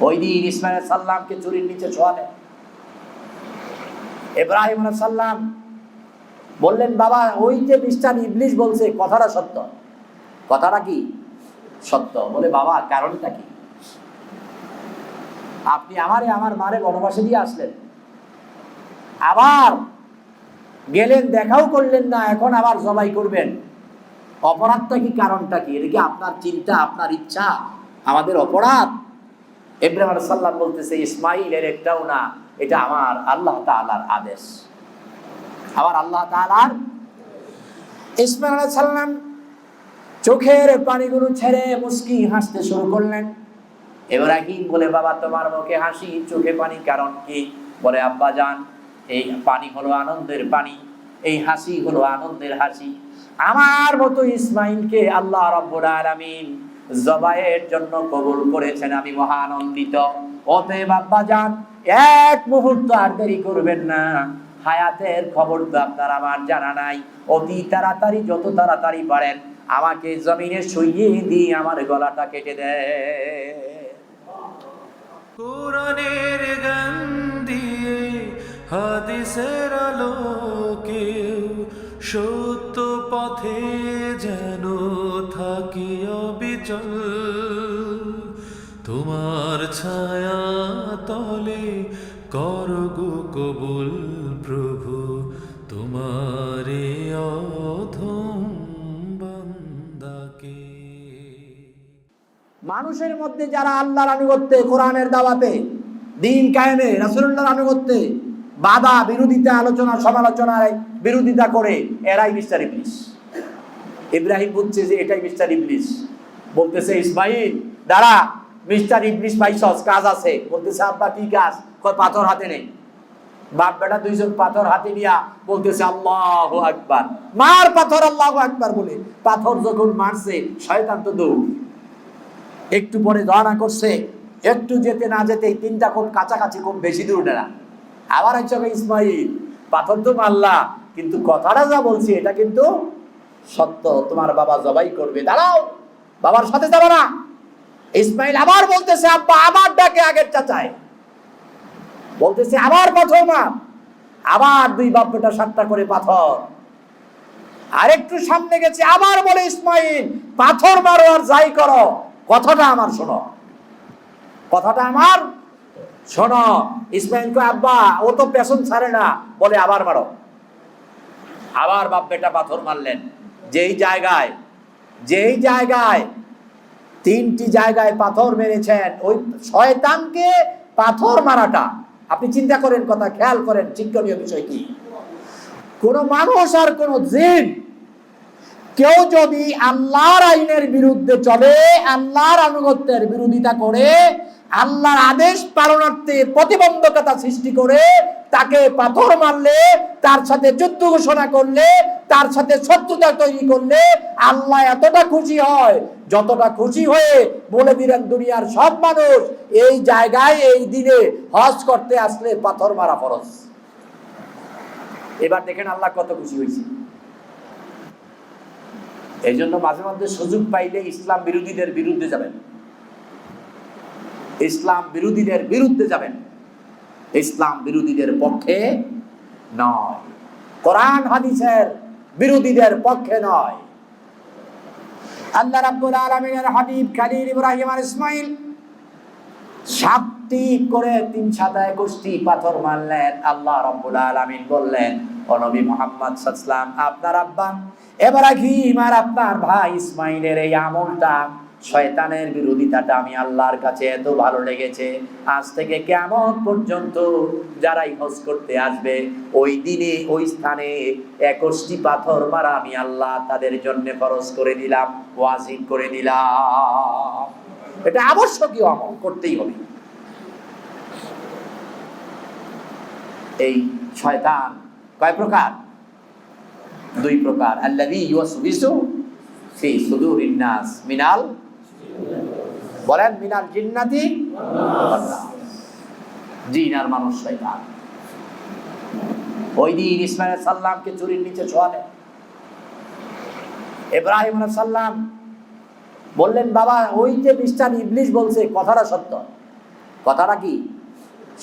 ওই দিন ইসমাইল সাল্লামকে চুরির নিচে শোয়ালেন ইব্রাহিম সাল্লাম বললেন, বাবা, ওই যে মিস্টার ইবলিশ বলছে, কথাটা সত্য। কথাটা কি? সত্য। বলে, বাবা, কারণটা কি? আপনি আমারে আমার মারে বনবাসে দিয়ে আসলেন। আবার গেলেন, দেখাও করলেন না, এখন আবার জবাই করবেন। অপরাধটা কি, কারণটা কি? এটা কি আপনার চিন্তা, আপনার ইচ্ছা, আমাদের অপরাধ? ইব্রাহিম সাল্লাম বলতেছে ইসমাইলের একটাও না এটা আমার আল্লাহ তাআলার আদেশ। আবার আল্লাহ তাআলার ইসমাইল আলাইহিস সালাম চোখের পানিগুলো ছেড়ে মুস্কি হাসতে শুরু করলেন। ইব্রাহিম বলে, বাবা, তোমার মুখে হাসি, চোখে পানি, কারণ কি? বলে, আব্বা যান এই পানি হলো আনন্দের পানি, এই হাসি হলো আনন্দের হাসি। আমার মতো ইসমাইলকে আল্লাহ রব্বুল আলামিন জবাইয়ের জন্য কবুল করেছেন। আমি মহা আনন্দিত অতএব আব্বা যান, এক মুহূর্ত আর দেরি করবেন না। হায়াতের খবর তো আপনার আমার জানা নাই। অতি তাড়াতাড়ি, যত তাড়াতাড়ি পারেন, আমাকে জমিনে শুইয়ে দিয়ে আমার গলাটা কেটে দেয় গান দিয়ে হাদিসের আলোকে সত্য পথে যেন থাকি অবিচল। তোমার ছায়া তলে করগো কবুল প্রভু, তোমারে অধম মানুষের মধ্যে যারা আল্লাহর আনুগত্যে, কোরআনের দাওয়াতে, দিন কায়েমে, রাসূলুল্লাহর আনুগত্যে বাধা বিরোধিতা আলোচনা সমালোচনায় বিরোধিতা করে এরাই মিস্টার ইবলিস ইব্রাহিম বুঝছে যে, এটাই মিস্টার ইবলিস বলতেছে, ইসমাইল, দাঁড়া মিস্টার ইবলিস পাইছস, কাজ আছে। বলতেছে, আব্বা, কি কাজ? কয়, পাথর হাতে নেই। বাপ বেটা দুইজন পাথর হাতে নিয়া বলতেছে, আল্লাহ আকবার। মার পাথর আল্লাহ আকবার বলে। পাথর যখন মারছে, শয়তান তো দৌড়। একটু পরে ধারণা করছে, একটু যেতে না যেতে তিনটা কোণ কাছাকাছি, খুব বেশি দূর না। আবার হচ্ছে ইসমাইল, পাথর তো মারলা, কিন্তু কথাটা যা বলছি, এটা কিন্তু সত্য। তোমার বাবা জবাই করবে। দাঁড়াও, বাবার সাথে যাব না। ইসমাইল আবার বলতেছে, আব্বা আবার ডাকে আগের চাচায়। বলতেছে আবার পাথর মার। আবার দুই বাপ বেটা সাতটা করে পাথর। আরেকটু সামনে গেছে, আবার বলে, ইসমাইল, পাথর মারো আর যাই করো। কথাটা আমার শোনো। কথাটা আমার শোনো, ইসমাইল কয়, আব্বা, ও তো পেছন ছাড়ে না। বলে, আবার মারো। আবার বাপ বেটা পাথর মারলেন। যেই জায়গায় যেই জায়গায় তিনটি জায়গায় পাথর মেরেছেন, ওই শয়তানকে পাথর মারাটা। আপনি চিন্তা করেন কথা, খেয়াল করেন, চিন্তনীয় বিষয় কি? কোন মানুষ আর কোন জিন, কেউ যদি আল্লাহর আইনের বিরুদ্ধে চলে, আল্লাহর আনুগত্যের বিরোধিতা করে আল্লাহর আদেশ পালনার্থে প্রতিবন্ধকতা সৃষ্টি করে তাকে পাথর মারলে, তার সাথে যুদ্ধ ঘোষণা করলে, তার সাথে শত্রুতা তৈরি করলে আল্লাহ এতটা খুশি হয়, যতটা খুশি হয়ে বলে দিলেন দুনিয়ার সব মানুষ, এই জায়গায়, এই দিনে হজ করতে আসলে পাথর মারা ফরজ। এবার দেখেন আল্লাহ কত খুশি হয়েছে। এই জন্য মাঝে মধ্যে সুযোগ পাইলে ইসলাম বিরোধীদের বিরুদ্ধে যাবেন। ইসলাম বিরোধীদের বিরুদ্ধে যাবেন। ইসলাম বিরোধীদের পক্ষে নয়। কোরআন হাদিসের বিরোধীদের পক্ষে নয়। আল্লাহ রাব্বুল আলামিনের হাবিব খালিল ইব্রাহিম আর ইসমাইল সাতটি করে তিন সাদা একুশটি পাথর মারলেন। আল্লাহ রব্বুল আলামিন বললেন, ও নবী মোহাম্মদ সাল্লাম আপনার আব্বা এব্রাহিম আর আপনার ভাই ইসমাইলের এই আমলটা শয়তানের বিরোধিতাটা আমি আল্লাহর কাছে এত ভালো লেগেছে। আজ থেকে কেমন পর্যন্ত যারাই হজ করতে আসবে, ওই দিনে, ওই স্থানে একুশটি পাথর মারা আমি আল্লাহ তাদের জন্য খরচ করে দিলাম, ওয়াজিব করে দিলাম। এটা আবশ্যকীয় আমল, করতেই হবে। এই শয়তান কয় প্রকার? দুই প্রকার। আল্লাযী ইউসবিসু ফি সুদুরিন নাস মিনাল বলেন, মিনাল জিন্নাতি জিন আর মানুষ শয়তান। ওই দিন ইসমাইল সাল্লামকে চুরির নিচে ছোয়ালেন ইব্রাহিম সাল্লাম বললেন, বাবা, ওই যে মিস্টার ইবলিশ বলছে, কথাটা সত্য। কথাটা কি?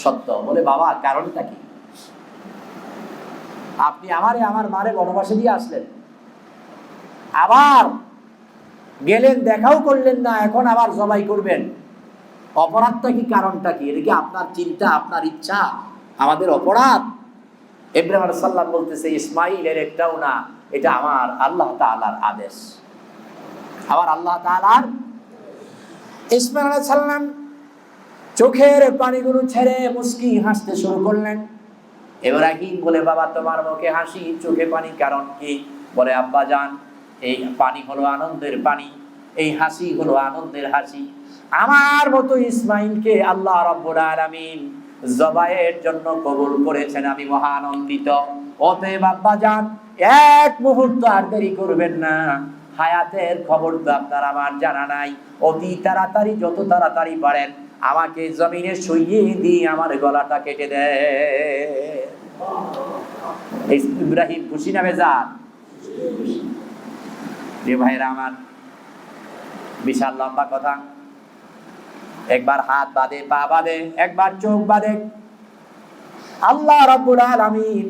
সত্য। বলে, বাবা, কারণটা কি? আপনি আমারে, আমার মারে বনবাসে দিয়ে আসলেন। আবার গেলেন, দেখাও করলেন না, এখন আবার জবাই করবেন। অপরাধটা কি কারণটা কি? এটা কি আপনার চিন্তা, আপনার ইচ্ছা, আমাদের অপরাধ? ইব্রাহিম সালাম বলতেছে ইসমাইলের একটাও না, এটা আমার আল্লাহ তাআলার আদেশ। আমার আল্লাহ তাআলার ইসমাইল আলাইহিস সালাম চোখের পানিগুলো ছেড়ে মুস্কি হাসতে শুরু করলেন। ইব্রাহিম বলে, বাবা, তোমার মুখে হাসি, চোখে পানি, কারণ কি? বলে, আব্বা, জান এই পানি হলো আনন্দের পানি, এই হাসি হলো আনন্দের হাসি। আমার মতো ইসমাইলকে আল্লাহ রব্বুল আলামিন জবাইয়ের জন্য কবুল করেছেন, আমি মহা আনন্দিত অতএব আব্বা জান এক মুহূর্ত আর দেরি করবেন না। হায়াতের খবর তো আপনার আমার জানা নাই। অতি তাড়াতাড়ি, যত তাড়াতাড়ি পারেন, আমাকে জমিনে শুইয়ে দিয়ে আমার গলাটা কেটে দেয় ইব্রাহিম, খুশি না বেজার? যে ভাইরা আমার বিশাল লম্বা কথা। একবার হাত বাঁধে, পা বাঁধে, একবার চোখ বাঁধে। আল্লাহ রাব্বুল আলামিন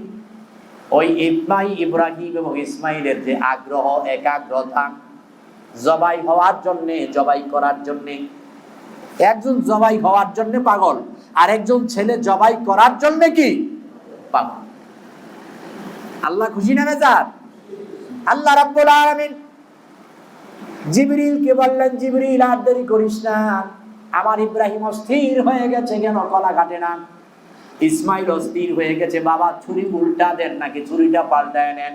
ওই ইসমাই ইব্রাহিম এবং ইসমাইলের যে আগ্রহ, একাগ্রতা জবাই হওয়ার জন্য, জবাই করার জন্য, একজন জবাই হওয়ার জন্য পাগল, আর একজন ছেলে জবাই করার জন্য কি? পাগল। আল্লাহ খুশি না বেজার? আল্লাহ রাব্বুল আলামিন জিবরিলকে বললেন, জিবরিল, আর দেরি করিস না। আমার ইব্রাহিম অস্থির হয়ে গেছে কেন? কলা কাটে না। ইসমাইল অস্থির হয়ে গেছে। বাবা, ছুরি উল্টা দেন নাকি? ছুরিটা পাল্টায় নেন।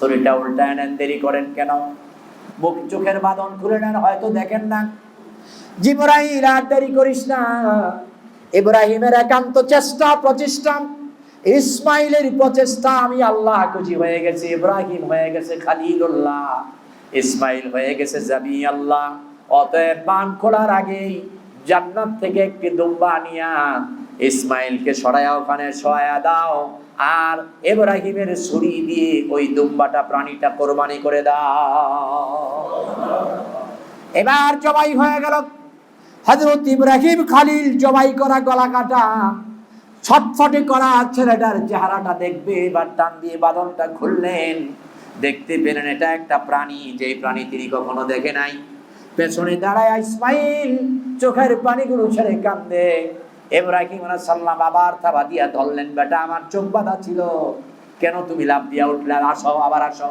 ছুরিটা উল্টায় নেন, দেরি করেন কেন? মুখ চোখের বাঁধন খুলে নেন, হয়তো দেখেন না। জিবরাইল, আর দেরি করিস না। ইব্রাহিমের একান্ত চেষ্টা, প্রচেষ্টা, ইসমাইলের প্রচেষ্টা, আমি আল্লাহ খুশি হয়ে গেছে, ইব্রাহিম হয়ে গেছে খালিলুল্লাহ। ইসমাইল হয়ে গেছে জামি আল্লাহ। অতএব পান খোলার আগেই জান্নাত থেকে একটি দুম্বা নিয়া ইসমাইলকে সরায়া ওখানে সহায়া দাও। আর ইব্রাহিমের ছুরি দিয়ে ওই দুম্বাটা প্রাণীটা কোরবানি করে দাও। এবার জবাই হয়ে গেল। হজরত ইব্রাহিম খালিল জবাই করা গলা কাটা, ছটফটে করা ছেলেটার চেহারাটা দেখবে, এবার টান দিয়ে বাদনটা খুললেন। দেখতে পেলেন এটা একটা প্রাণী যে প্রাণী তিনি কখনো দেখে নাই। পেছনে দাঁড়ায় ইসমাইল, চোখের পানিগুলো ছেড়ে কান্দে। এব্রাহিম সাল্লাম আবার থাবা দিয়া ধরলেন, বেটা, আমার চোখ বাঁধা ছিল। কেন তুমি লাভ দিয়া উঠলে? আসো, আবার আসো।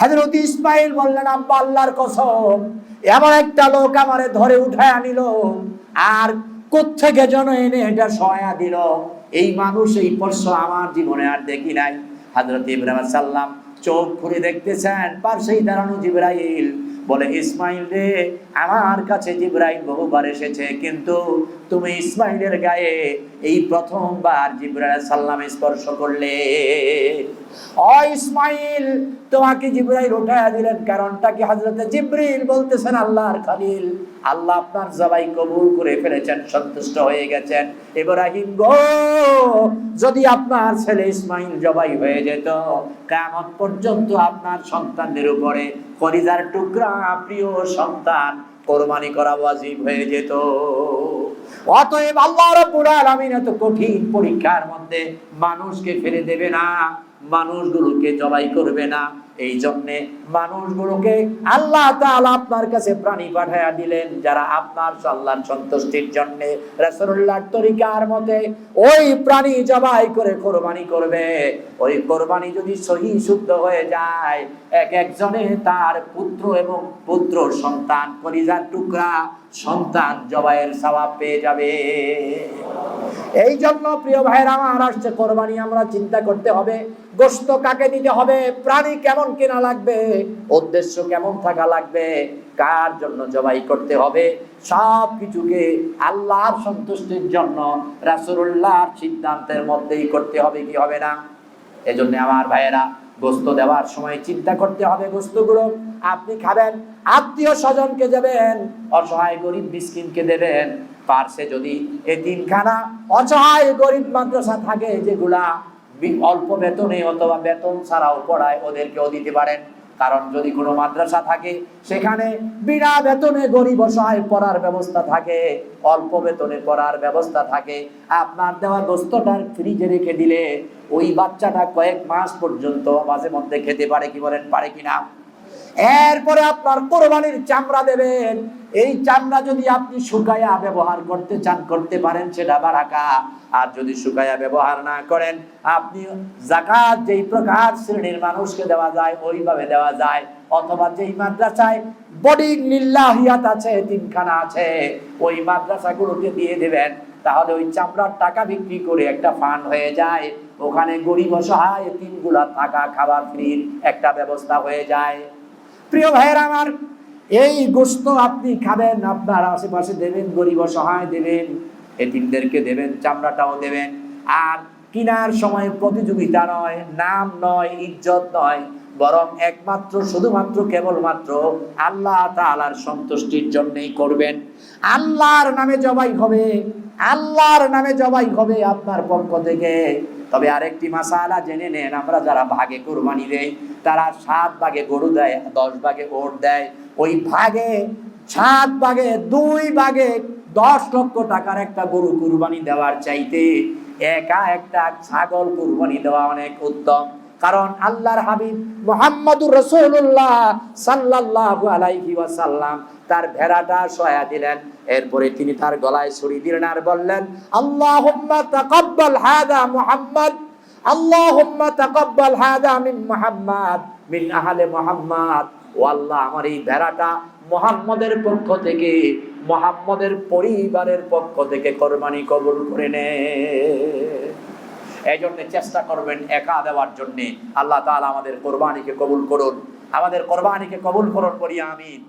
হযরত ইসমাইল বললেন, আব্বা, আল্লাহর কসম, এমন একটা লোক আমারে ধরে উঠায় আনিল আর কোত্থেকে যেন এনে এটা সহায়া দিল? এই মানুষ, এই স্পর্শ আমার জীবনে আর দেখি নাই। হযরত ইব্রাহিম সাল্লাম চোখ খুলে দেখতেছেন পার্শ্বেই দাঁড়ানো জিব্রাইল। বলে, ইসমাইল রে, আমার কাছে জিব্রাইল বহুবার এসেছে, কিন্তু তুমি ইসমাইলের গায়ে এই প্রথমবার জিব্রাইল সাল্লাম স্পর্শ করলে। ও ইসমাইল, তোমাকে জিব্রাইল উঠায়া দিলেন। কারণটা কি হযরতে জিব্রিল বলতেছেন, আল্লাহর খালিল। আল্লাহ আপনার জবাই কবুল করে ফেলেছেন, সন্তুষ্ট হয়ে গেছেন। ইব্রাহিম গো, যদি আপনার ছেলে ইসমাইল জবাই হয়ে যেত, কিয়ামত পর্যন্ত আপনার সন্তানদের উপরে কলিজার টুকরা, প্রিয় সন্তান কোরবানি করা ওয়াজিব হয়ে যেত। অতএব আল্লাহ রাব্বুল আলামিন এত কঠিন পরীক্ষার মধ্যে মানুষকে ফেলে দেবে না, মানুষগুলোকে জবাই করবে না। এই জন্যে মানুষগুলোকে আল্লাহ আপনার কাছে প্রাণী পাঠায়া দিলেন, যারা আপনার আল্লাহর সন্তুষ্টির জন্য রাসূলুল্লাহর তরিকার মতে ওই প্রাণী জবাই করে কোরবানি করবে। ওই কোরবানি যদি সহি শুদ্ধ হয়ে যায়, এক একজনে তার পুত্র এবং পুত্র সন্তান পরিজার টুকরা সন্তান জবাইয়ের সওয়াব পেয়ে যাবে। এই জন্য প্রিয় ভাইরা আমার আসছে কোরবানি, আমরা চিন্তা করতে হবে গোস্ত কাকে দিতে হবে, প্রাণী কেমন কেনা লাগবে? উদ্দেশ্য কেমন থাকা লাগবে? কার জন্য জবাই করতে হবে? সব কিছুকে আল্লাহর সন্তুষ্টির জন্য, রাসূলুল্লাহর সিদ্ধান্তের মধ্যেই করতে হবে কি হবে না? এজন্য আমার ভাইয়েরা, গোস্ত দেওয়ার সময় চিন্তা করতে হবে গোস্তগুলো। আপনি খাবেন, আত্মীয় স্বজনকে দেবেন, অসহায় গরিব মিসকিনকে দেবেন। পার্শ্বে যদি এতিমখানা অসহায় গরিব মাদ্রাসা থাকে যেগুলা অল্প বেতনে অথবা বেতন ছাড়াও পড়ায় ওদেরকেও দিতে পারেন। কারণ যদি কোনো মাদ্রাসা থাকে, সেখানে বিনা বেতনে গরিব অসহায় পড়ার ব্যবস্থা থাকে, অল্প বেতনে পড়ার ব্যবস্থা থাকে। আপনার দেওয়া দোস্তটার ফ্রিজে রেখে দিলে ওই বাচ্চাটা কয়েক মাস পর্যন্ত মাঝে মধ্যে খেতে পারে কি বলেন, পারে কিনা এরপরে আপনার কোরবানির চামড়া দেবেন। এই চামড়া যদি আপনি শুকায়া ব্যবহার করতে চান, করতে পারেন, সেটা বারাকা। আর যদি শুকায়া ব্যবহার না করেন, আপনি জাকাত যেই প্রকার শ্রেণির মানুষকে দেওয়া যায়, ওইভাবে দেওয়া যায়। অথবা যেই মাদ্রাসায় বডি লিল্লাহিয়াত আছে, তিনখানা আছে, ওই মাদ্রাসাগুলোকে দিয়ে দেবেন। তাহলে ওই চামড়ার টাকা বিক্রি করে একটা ফান্ড হয়ে যায়। ওখানে গরিব অসহায় তিনগুলা থাকা খাবার ফ্রির একটা ব্যবস্থা হয়ে যায়। প্রিয় ভাইয়ের আমার, এই গোস্ত আপনি খাবেন, আপনার আশেপাশে দেবেন, গরিব অসহায় দেবেন, এতিমদেরকে দেবেন, চামড়াটাও দেবেন। আর কিনার সময় প্রতিযোগিতা নয়, নাম নয়, ইজ্জত নয়, বরং একমাত্র, শুধুমাত্র, কেবলমাত্র আল্লাহ তাআলার সন্তুষ্টির জন্যই করবেন। আল্লাহর নামে জবাই হবে, আল্লাহর নামে জবাই হবে আপনার পক্ষ থেকে। তবে আরেকটি মাসালা জেনে নেন, আমরা যারা ভাগে কোরবানি দেয় তারা সাত ভাগে গরু দেয়, দশ ভাগে ওট দেয়। ওই ভাগে, সাত ভাগে, দুই ভাগে দশ লক্ষ টাকার একটা গরু কুরবানি দেওয়ার চাইতে একা একটা ছাগল কুরবানি দেওয়া অনেক উত্তম। কারণ আল্লাহর হাবিব মোহাম্মদুর রসুল্লাহ সাল্লাল্লাহু আলাইহি ওয়াসাল্লাম তার ভেড়াটা সয়া দিলেন। এরপরে তিনি তার গলায় ছড়ি দিলেন আর বললেন, আল্লাহুম্মা তাকাব্বাল হাদা মুহাম্মদ, আল্লাহুম্মা তাকাব্বাল হাদা মিন মুহাম্মদ, মিন আহলে মুহাম্মদ। ও আল্লাহ, আমার এই ভেড়াটা মোহাম্মদের পক্ষ থেকে, মোহাম্মদের পরিবারের পক্ষ থেকে কোরবানি কবুল করে নে। এই জন্যে চেষ্টা করবেন একা দেওয়ার জন্যে। আল্লাহ তালা আমাদের কোরবানিকে কবুল করুন। আমাদের কোরবানিকে কবুল করুন করি আমিন।